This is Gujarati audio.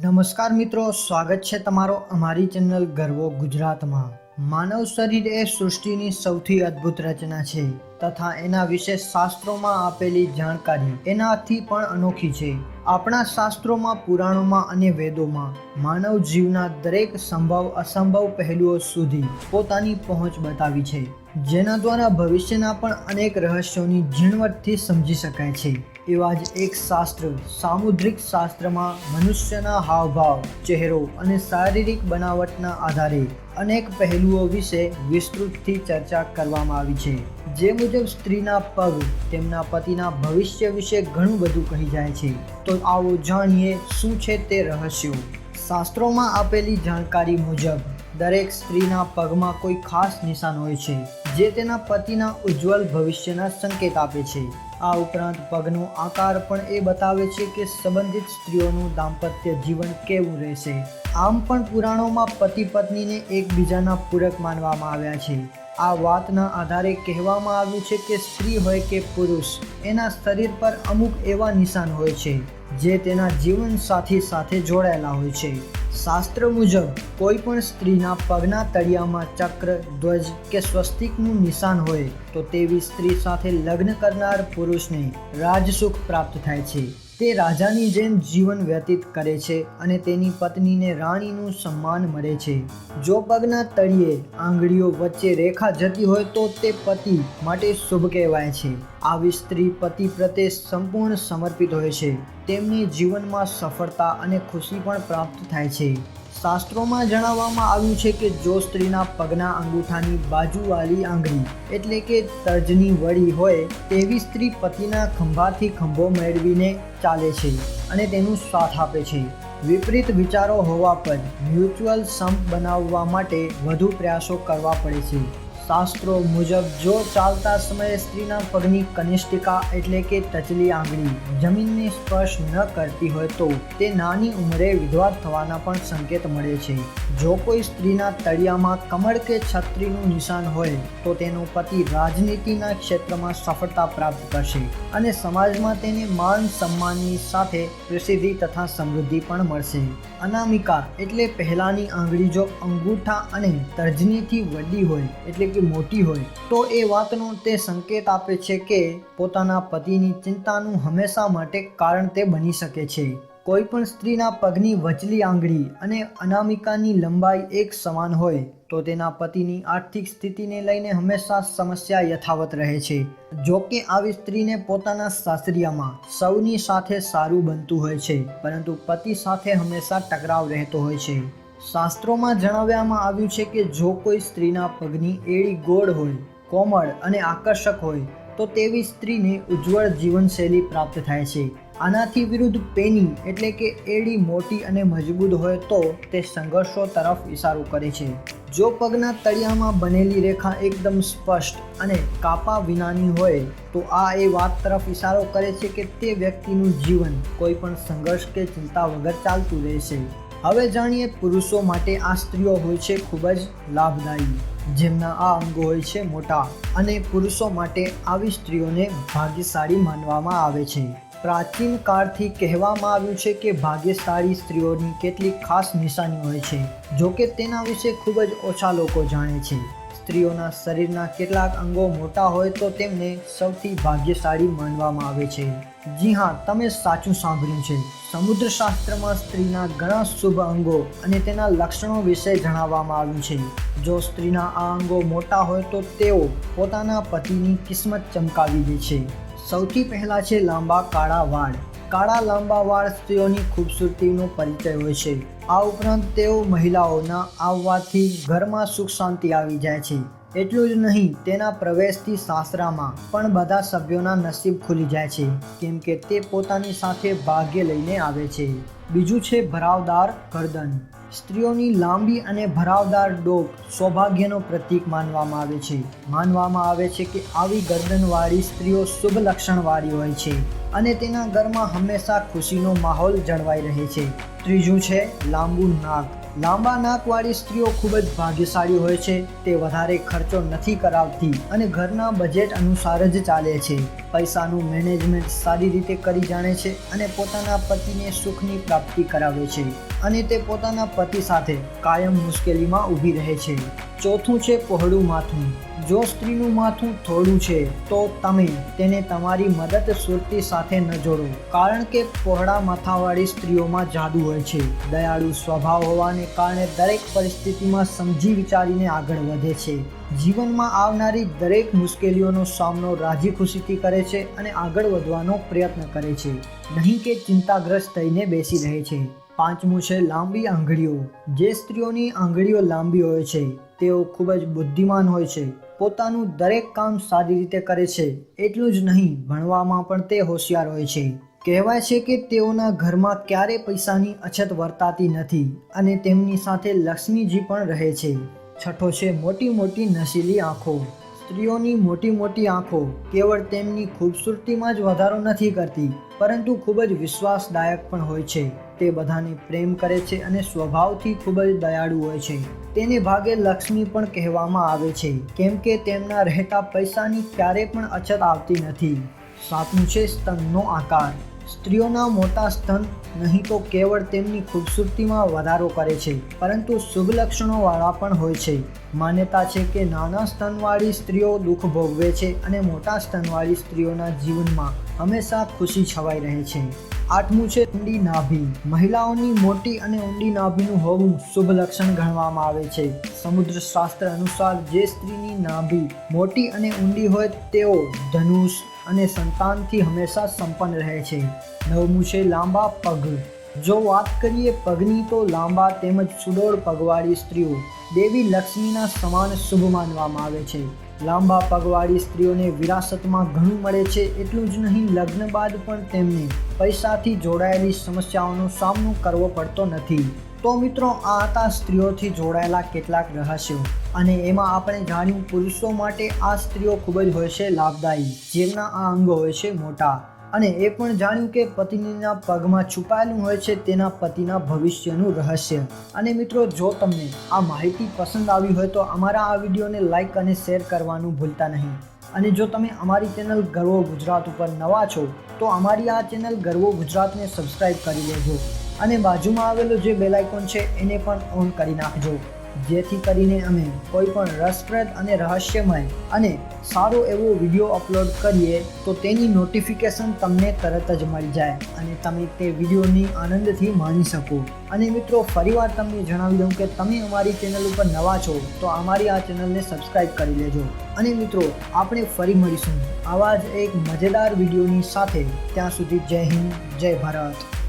નમસ્કાર મિત્રો, સ્વાગત છે તમારો અમારી ચેનલ ગર્વો ગુજરાતમાં. માનવ શરીર એ સૃષ્ટિની સૌથી અદ્ભુત રચના છે તથા એના વિશે શાસ્ત્રોમાં આપેલી જાણકારી એનાથી પણ અનોખી છે. આપણા શાસ્ત્રોમાં, પુરાણોમાં અને વેદોમાં માનવ જીવના દરેક સંભવ, અસંભવ પહેલુઓ સુધી પોતાની પહોંચ બતાવી છે, જેના દ્વારા ભવિષ્યના પણ અનેક રહસ્યોની ઝીણવટથી સમજી શકાય છે. એવા જ એક શાસ્ત્ર, સામુદ્રિક શાસ્ત્રમાં મનુષ્યના હાવભાવ, ચહેરો અને શારીરિક બનાવટના આધારે અનેક પહેલુઓ વિશે વિસ્તૃતથી ચર્ચા કરવામાં આવી છે. જે મુજબ સ્ત્રીના પગ તેમના પતિના ભવિષ્ય વિશે ઘણું બધું કહી જાય છે. તો આવો જાણીએ શું છે તે રહસ્યો? શાસ્ત્રોમાં આપેલી જાણકારી મુજબ, દરેક સ્ત્રીના પગમાં કોઈ ખાસ નિશાન હોય છે, જે તેના પતિના ઉજ્જવલ ભવિષ્યના સંકેત આપે છે. આ ઉપરાંત પગનો આકાર પણ એ બતાવે છે કે સંબંધિત સ્ત્રીઓનું દાંપત્ય જીવન કેવું રહેશે. આમ પણ પુરાણોમાં પતિ પત્નીને એકબીજાના પૂરક માનવામાં આવ્યા છે. આ વાતના આધારે કહેવામાં આવ્યું છે કે સ્ત્રી હોય કે પુરુષ, એના શરીર પર અમુક એવા નિશાન હોય છે. જે તેના જીવન સાથી સાથે જોડાયેલા હોય છે. શાસ્ત્ર મુજબ, કોઈ પણ સ્ત્રીના પગના તળિયામાં ચક્ર, ધ્વજ કે સ્વસ્તિકનું નિશાન હોય, તો તેવી સ્ત્રી સાથે લગ્ન કરનાર પુરુષને રાજસુખ પ્રાપ્ત થાય છે. તે રાજાની જેમ જીવન વ્યતીત કરે છે અને તેની પત્નીને રાણીનું સન્માન મળે છે. જો પગના તળિયે આંગળીઓ વચ્ચે રેખા જતી હોય તો તે પતિ માટે શુભ કહેવાય છે. આવી સ્ત્રી પતિ પ્રત્યે સંપૂર્ણ સમર્પિત હોય છે. તેમને જીવનમાં સફળતા અને ખુશી પણ પ્રાપ્ત થાય છે. શાસ્ત્રોમાં જણાવવામાં આવ્યું છે કે જો સ્ત્રીના પગના અંગૂઠાની બાજુવાળી આંગળી, એટલે કે તર્જની વળી હોય, તેવી સ્ત્રી પતિના ખંભાથી ખંભો મેળવીને ચાલે છે અને તેનું સાથ આપે છે. વિપરીત વિચારો હોવા પર મ્યુચ્યુઅલ સંપ બનાવવા માટે વધુ પ્રયાસો કરવા પડે છે. શાસ્ત્રો મુજબ જો ચાલતા સમયે સ્ત્રીના પગની કનિષ્ઠિકા એટલે કે ટચલી આંગળી જમીનને સ્પર્શ ન કરતી હોય તો તે નાની ઉંમરે વિધવા થવાના પણ સંકેત મળે છે. જો કોઈ સ્ત્રીના તળિયામાં કમળ કે છત્રીનું નિશાન હોય, તો તેનો પતિ રાજનીતિના ક્ષેત્રમાં સફળતા પ્રાપ્ત કરશે અને સમાજમાં તેને માન સન્માનની સાથે પ્રસિદ્ધિ તથા સમૃદ્ધિ પણ મળશે. અનામિકા એટલે પહેલાની આંગળી જો અંગૂઠા અને તર્જનીથી વડી હોય, એટલે કે મોટી હોય. તો એ વાતનો તે સંકેત આપે છે કે પોતાના પતિની ચિંતાનું હંમેશા માટે કારણ તે બની શકે છે. કોઈ પણ સ્ત્રીના પગની વચલી આંગળી અને અનામિકાની લંબાઈ એક સમાન હોય, તો તેના પતિની આર્થિક સ્થિતિને લઈને હંમેશા સમસ્યા યથાવત રહે છે. જો કે આવી સ્ત્રીને પોતાના સાસરિયામાં સૌની સાથે સારું બનતું હોય છે, પરંતુ પતિ સાથે હંમેશા ટકરાવ રહેતો હોય છે. શાસ્ત્રોમાં જણાવવામાં આવ્યું છે કે જો કોઈ સ્ત્રીના પગની એડી ગોળ હોય, કોમળ અને આકર્ષક હોય, તો તેવી સ્ત્રીને ઉજ્જવળ જીવનશૈલી પ્રાપ્ત થાય છે. આનાથી વિરુદ્ધ પેની એટલે કે એડી મોટી અને મજબૂત હોય તો તે સંઘર્ષો તરફ ઇશારો કરે છે. જો પગના તળિયામાં બનેલી રેખા એકદમ સ્પષ્ટ અને કાપા વિનાની હોય, તો આ એ વાત તરફ ઇશારો કરે છે કે તે વ્યક્તિનું જીવન કોઈ પણ સંઘર્ષ કે ચિંતા વગર ચાલતું રહેશે. હવે જાણીએ પુરુષો માટે આ સ્ત્રીઓ હોય છે ખૂબ જ લાભદાયી, જેમના આ અંગો હોય છે મોટા અને પુરુષો માટે આવી સ્ત્રીઓને ભાગ્યશાળી માનવામાં આવે છે. પ્રાચીન કાળથી કહેવામાં આવ્યું છે કે ભાગ્યશાળી સ્ત્રીઓની કેટલીક ખાસ નિશાની હોય છે, જો કે તેના વિશે ખૂબ જ ઓછા લોકો જાણે છે. સ્ત્રીઓના શરીરના કેટલાક અંગો મોટા હોય તો તેમને સૌથી ભાગ્યશાળી માનવામાં આવે છે. જી હા, તમે સાચું સાંભળ્યું છે. સમુદ્રશાસ્ત્રમાં સ્ત્રીના ઘણા શુભ અંગો અને તેના લક્ષણો વિશે જણાવવામાં આવ્યું છે. જો સ્ત્રીના આ અંગો મોટા હોય તો તેઓ પોતાના પતિની કિસ્મત ચમકાવી દે છે. સૌથી પહેલાં છે લાંબા કાળા વાળ. કાળા લાંબા વાળ સ્ત્રીઓની ખૂબસૂરતીનો પરિચય હોય છે. આ ઉપરાંત તેઓ મહિલાઓના આવવાથી ઘરમાં સુખ શાંતિ આવી જાય છે. એટલું જ નહીં, તેના પ્રવેશથી સાસરામાં પણ બધા સભ્યોના નસીબ ખુલી જાય છે, કેમ કે તે પોતાની સાથે ભાગ્ય લઈને આવે છે. બીજું છે ભરાવદાર ગરદન. સ્ત્રીઓની લાંબી અને ભરાવદાર ડોક સૌભાગ્યનો પ્રતીક માનવામાં આવે છે. માનવામાં આવે છે કે આવી ગરદનવાળી સ્ત્રીઓ શુભ લક્ષણવાળી હોય છે અને તેના ઘરમાં હંમેશા ખુશીનો માહોલ જળવાઈ રહે છે. ત્રીજું છે લાંબુ નાક. લાંબા નાકવાળી સ્ત્રીઓ ખૂબ જ ભાગ્યશાળી હોય છે. તે વધારે ખર્ચો નથી કરાવતી અને ઘરના બજેટ અનુસાર જ ચાલે છે. પૈસાનું મેનેજમેન્ટ સારી રીતે કરી જાણે છે અને પોતાના પતિને સુખની પ્રાપ્તિ કરાવે છે અને તે પોતાના પતિ સાથે કાયમ મુશ્કેલીમાં ઊભી રહે છે. ચોથું છે પહોળું માથું. જો સ્ત્રીનું માથું થોડું છે, તો તમે તેને તમારી મદદ સુરતી સાથે ન જોડો. કારણ કે પહોળા માથાવાળી સ્ત્રીઓમાં જાદુ હોય છે. દયાળુ સ્વભાવ હોવાને કારણે દરેક પરિસ્થિતિમાં સમજી વિચારીને આગળ વધે છે. જીવનમાં આવનારી દરેક મુશ્કેલીઓનો સામનો રાજી ખુશીથી કરે છે અને આગળ વધવાનો પ્રયત્ન કરે છે. નહીં કે ચિંતાગ્રસ્ત થઈને બેસી રહે છે. પાંચમું છે લાંબી આંગળીઓ. જે સ્ત્રીઓની આંગળીઓ લાંબી હોય છે તેઓ ખૂબ જ બુદ્ધિમાન હોય છે. પોતાનું દરેક કામ સારી રીતે કરે છે. એટલું જ નહીં, ભણવામાં પણ તે હોશિયાર હોય છે. કહેવાય છે કે તેઓના ઘરમાં ક્યારે પૈસાની અછત વર્તાતી નથી અને તેમની સાથે લક્ષ્મીજી પણ રહે છે. છઠ્ઠો છે મોટી મોટી નશીલી આંખો. સ્ત્રીઓની મોટી મોટી આંખો કેવળ તેમની ખૂબસૂરતીમાં જ વધારો નથી કરતી, પરંતુ ખૂબ જ વિશ્વાસદાયક પણ હોય છે. તે બધાને પ્રેમ કરે છે અને સ્વભાવથી ખૂબ જ દયાળુ હોય છે. તેને ભાગે લક્ષ્મી પણ કહેવામાં આવે છે, કેમ કે તેમના રહેતા પૈસાની ક્યારે પણ અછત આવતી નથી. સાતમું છે સ્તનનો આકાર. સ્ત્રીઓના મોટા સ્તન નહીં તો કેવળ તેમની ખૂબસૂરતીમાં વધારો કરે છે, પરંતુ શુભ લક્ષણોવાળા પણ હોય છે. માન્યતા છે કે નાના સ્તનવાળી સ્ત્રીઓ દુઃખ ભોગવે છે અને મોટા સ્તનવાળી સ્ત્રીઓના જીવનમાં હંમેશા ખુશી છવાઈ રહે છે. આઠમું છે ઊંડી નાભી. મહિલાઓની મોટી અને ઊંડી નાભીનું હોવું શુભ લક્ષણ ગણવામાં આવે છે. સમુદ્ર શાસ્ત્ર અનુસાર જે સ્ત્રીની નાભી મોટી અને ઊંડી હોય તેઓ ધનુષ અને સંતાનથી હંમેશા સંપન્ન રહે છે. નવમું છે લાંબા પગ. જો વાત કરીએ પગની તો લાંબા તેમજ સુડોળ પગવાળી સ્ત્રીઓ, દેવી લક્ષ્મીના સમાન શુભ માનવામાં આવે છે. લાંબા પગવાળી સ્ત્રીઓને વિરાસતમાં ઘણું મળે છે એટલું જ નહીં, લગ્ન બાદ પણ તેમને પૈસાથી જોડાયેલી સમસ્યાઓનો સામનો કરવો પડતો નથી. તો મિત્રો, આ હતા સ્ત્રીઓથી જોડાયેલા કેટલાક રહસ્યો. અને એમાં આપણે જાણ્યું પુરુષો માટે આ સ્ત્રીઓ ખૂબ જ હોય છે લાભદાયી. જેમના આ અંગો હોય છે મોટા. અને એ પણ જાણ્યું કે પત્નીના પગમાં છુપાયેલું હોય છે તેના પતિના ભવિષ્યનું રહસ્ય. અને મિત્રો, જો તમને આ માહિતી પસંદ આવી હોય તો અમારા આ વિડીયોને લાઇક અને શેર કરવાનું ભૂલતા નહીં. અને જો તમે અમારી ચેનલ ગર્વો ગુજરાત ઉપર નવા છો, તો અમારી આ ચેનલ ગર્વો ગુજરાતને સબસ્ક્રાઈબ કરી લેજો. અને બાજુમાં આવેલો જે બેલાઇકોન છે, એને પણ ઓન કરી નાખજો. જેથી કરીને અમે કોઈ પણ રસપ્રદ અને રહસ્યમય અને સારો એવો વીડિયો અપલોડ કરીએ, તો તેની નોટિફિકેશન તમને તરત જ મળી જાય અને તમે તે વિડીયોની આનંદથી માણી શકો. અને મિત્રો, ફરીવાર તમને જણાવી દઉં કે તમે અમારી ચેનલ ઉપર નવા છો, તો અમારી આ ચેનલને સબસ્ક્રાઈબ કરી લેજો. અને મિત્રો, આપણે ફરી મળીશું આવા જ એક મજેદાર વિડીયોની સાથે. ત્યાં સુધી જય હિન્દ, જય ભારત.